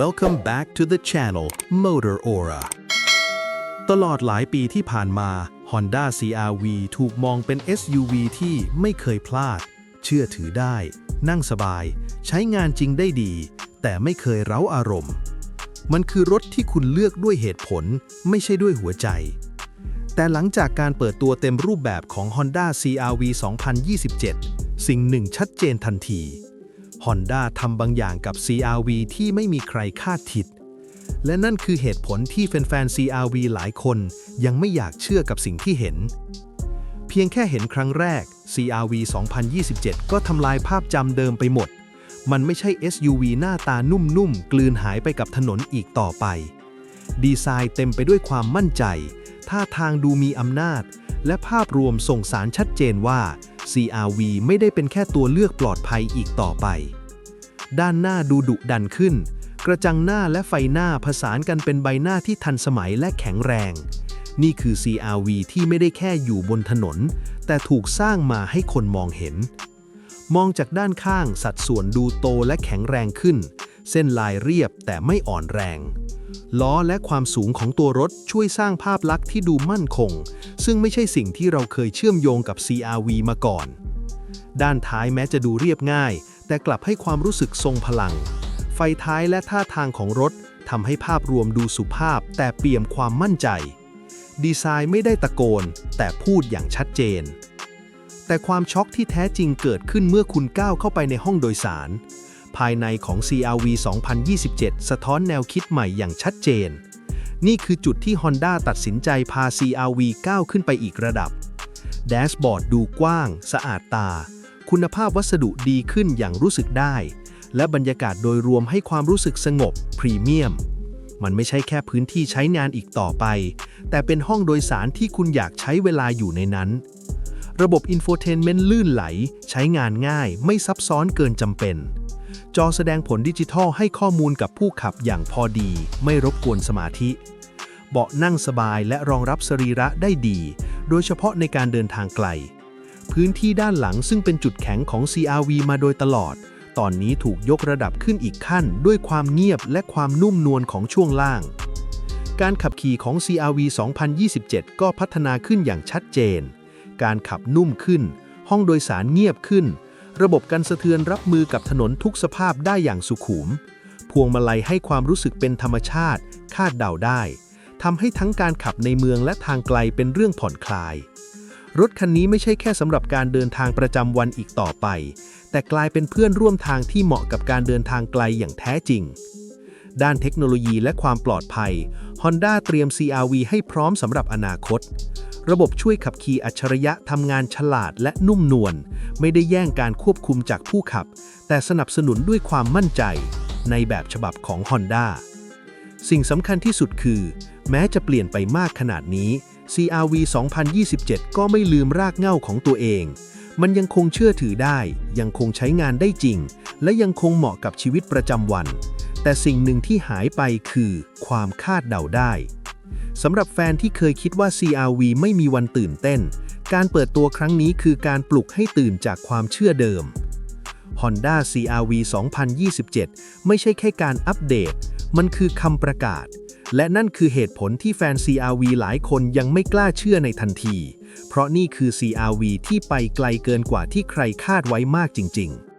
Welcome back to the channel Motor Aura ตลอดหลายปีที่ผ่านมา Honda CR-V ถูกมองเป็น SUV ที่ไม่เคยพลาด เชื่อถือได้ นั่งสบาย ใช้งานจริงได้ดี แต่ไม่เคยเร้าอารมณ์ มันคือรถที่คุณเลือกด้วยเหตุผล ไม่ใช่ด้วยหัวใจ แต่หลังจากการเปิดตัวเต็มรูปแบบของ Honda CR-V 2027 สิ่งหนึ่งชัดเจนทันที Honda ทำบางอย่างกับ CR-V ที่ไม่มีใครคาดคิด และนั่นคือเหตุผลที่แฟนๆ CR-V หลายคนยังไม่อยากเชื่อกับสิ่งที่เห็น เพียงแค่เห็นครั้งแรก CR-V 2027 ก็ทำลายภาพจำเดิมไปหมด มันไม่ใช่ SUV หน้าตานุ่มๆ กลืนหายไปกับถนนอีกต่อไป ดีไซน์เต็มไปด้วยความมั่นใจ ท่าทางดูมีอำนาจ และภาพรวมส่งสารชัดเจนว่า CR-V ไม่ได้เป็นแค่ตัวเลือกปลอดภัยอีกต่อไป ด้านหน้าดูดุดันขึ้น กระจังหน้าและไฟหน้าผสานกันเป็นใบหน้าที่ทันสมัยและแข็งแรง นี่คือ CR-V ที่ไม่ได้แค่อยู่บนถนน แต่ถูกสร้างมาให้คนมองเห็น มองจากด้านข้างสัดส่วนดูโตและแข็งแรงขึ้น เส้นลายเรียบแต่ไม่อ่อนแรง ล้อและความสูงของตัวรถช่วยสร้างภาพลักษณ์ที่ดูมั่นคง ซึ่งไม่ใช่สิ่งที่เราเคยเชื่อมโยงกับ CR-V มาก่อน ด้านท้ายแม้จะดูเรียบง่าย แต่กลับให้ความรู้สึกทรงพลัง ไฟท้ายและท่าทางของรถทำให้ภาพรวมดูสุภาพ แต่เปี่ยมความมั่นใจ ดีไซน์ไม่ได้ตะโกน แต่พูดอย่างชัดเจน แต่ความช็อกที่แท้จริงเกิดขึ้นเมื่อคุณก้าวเข้าไปในห้องโดยสาร ภายในของ CR-V 2027 สะท้อนแนวคิดใหม่อย่างชัดเจน นี่คือจุดที่ Honda ตัดสินใจพา CR-V ก้าวขึ้นไปอีกระดับ แดชบอร์ดดูกว้าง สะอาดตา คุณภาพวัสดุดีขึ้นอย่างรู้สึกได้ และบรรยากาศโดยรวมให้ความรู้สึกสงบ พรีเมียม มันไม่ใช่แค่พื้นที่ใช้งานอีกต่อไป แต่เป็นห้องโดยสารที่คุณอยากใช้เวลาอยู่ในนั้นระบบอินโฟเทนเมนต์ลื่นไหล ใช้งานง่ายไม่ซับซ้อนเกินจำเป็น จอแสดงผลดิจิทัลให้ข้อมูลกับผู้ขับอย่างพอดี ไม่รบกวนสมาธิ เบาะนั่งสบายและรองรับสรีระได้ดี โดยเฉพาะในการเดินทางไกล พื้นที่ด้านหลังซึ่งเป็นจุดแข็งของ CRV มาโดยตลอด ตอนนี้ถูกยกระดับขึ้นอีกขั้น ด้วยความเงียบและความนุ่มนวลของช่วงล่าง การขับขี่ของ CRV 2027 ก็พัฒนาขึ้นอย่างชัดเจน การขับนุ่มขึ้น ห้องโดยสารเงียบขึ้น ระบบกันสะเทือนรับมือกับถนนทุกสภาพได้อย่างสุขุม พวงมาลัยให้ความรู้สึกเป็นธรรมชาติ คาดเดาได้ทำให้ทั้งการขับในเมืองและทางไกลเป็นเรื่องผ่อนคลาย รถคันนี้ไม่ใช่แค่สำหรับการเดินทางประจำวันอีกต่อไป แต่กลายเป็นเพื่อนร่วมทางที่เหมาะกับการเดินทางไกลอย่างแท้จริง ด้านเทคโนโลยีและความปลอดภัย Honda เตรียม CRV ให้พร้อมสำหรับอนาคต ระบบช่วยขับขี่อัจฉริยะทำงานฉลาดและนุ่มนวล ไม่ได้แย่งการควบคุมจากผู้ขับ แต่สนับสนุนด้วยความมั่นใจ ในแบบฉบับของ Honda สิ่งสำคัญที่สุดคือ แม้จะเปลี่ยนไปมากขนาดนี้ CRV 2027 ก็ไม่ลืมรากเหง้าของตัวเอง มันยังคงเชื่อถือได้ ยังคงใช้งานได้จริง และยังคงเหมาะกับชีวิตประจำวัน แต่สิ่งหนึ่งที่หายไปคือ ความคาดเดาได้ สำหรับแฟนที่เคยคิดว่า CRV ไม่มีวันตื่นเต้น การเปิดตัวครั้งนี้คือการปลุกให้ตื่นจากความเชื่อเดิม Honda CRV 2027 ไม่ใช่แค่การอัปเดต มันคือคำประกาศ และนั่นคือเหตุผลที่แฟน CRV หลายคนยังไม่กล้าเชื่อในทันที เพราะนี่คือ CRV ที่ไปไกลเกินกว่าที่ใครคาดไว้มากจริง ๆ